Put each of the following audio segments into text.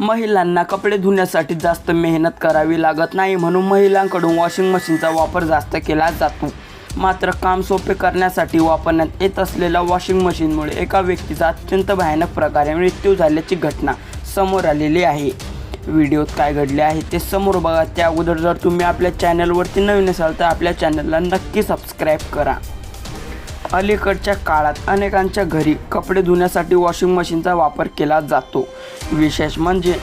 महिलांना कपडे धुण्यासाठी जास्त मेहनत करावी लागत नाही म्हणून महिलांकडून वॉशिंग मशीनचा वापर जास्त केला जातो. मात्र काम सोपे करण्यासाठी वापरण्यात येत असलेल्या वॉशिंग मशीनमुळे एका व्यक्तीचा अत्यंत भयानक प्रकारे मृत्यू झाल्याची घटना समोर आलेली आहे. व्हिडिओत काय घडले आहे ते समोर बघा. त्या अगोदर जर तुम्ही आपल्या चॅनलवरती नवीन असाल तर आपल्या चॅनलला नक्की सबस्क्राईब करा. अलीकडच्या काळात अनेकांच्या घरी कपडे धुण्यासाठी वॉशिंग मशीनचा वापर केला जातो. विशेष म्हणजे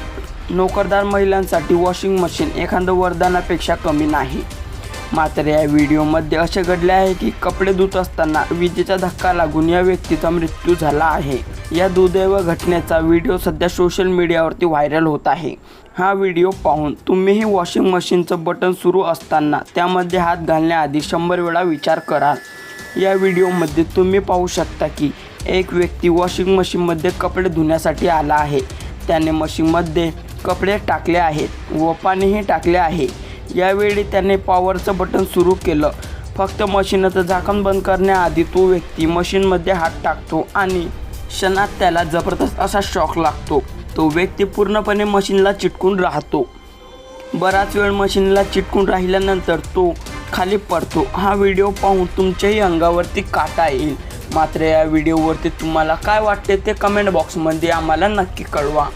नोकरदार महिलांसाठी वॉशिंग मशीन एखादं वरदानापेक्षा कमी नाही. मात्र या व्हिडिओमध्ये असे घडले आहे की कपडे धुत असताना विजेचा धक्का लागून या व्यक्तीचा मृत्यू झाला आहे. या दुर्दैव घटनेचा व्हिडिओ सध्या सोशल मीडियावरती व्हायरल होत आहे. हा व्हिडिओ पाहून तुम्हीही वॉशिंग मशीनचं बटन सुरू असताना त्यामध्ये हात घालण्याआधी शंभर वेळा विचार कराल या व्हिडिओमध्ये तुम्ही पाहू शकता की एक व्यक्ती वॉशिंग मशीनमध्ये कपडे धुण्यासाठी आला आहे. त्याने मशीनमध्ये कपडे टाकले आहेत व पाणीही टाकले आहे. यावेळी त्याने पॉवरचं बटन सुरू केलं. फक्त मशीनचं झाकण बंद करण्याआधी तो व्यक्ती मशीनमध्ये हात टाकतो आणि क्षणात त्याला जबरदस्त असा शॉक लागतो. तो व्यक्ती पूर्णपणे मशीनला चिटकून राहतो. बराच वेळ मशीनला चिटकून राहिल्यानंतर तो खाली पडतो. हा व्हिडिओ पाहून तुमच्याही अंगावरती काटा येईल. मात्र या व्हिडिओवरती तुम्हाला काय वाटते ते कमेंट बॉक्समध्ये आम्हाला नक्की कळवा.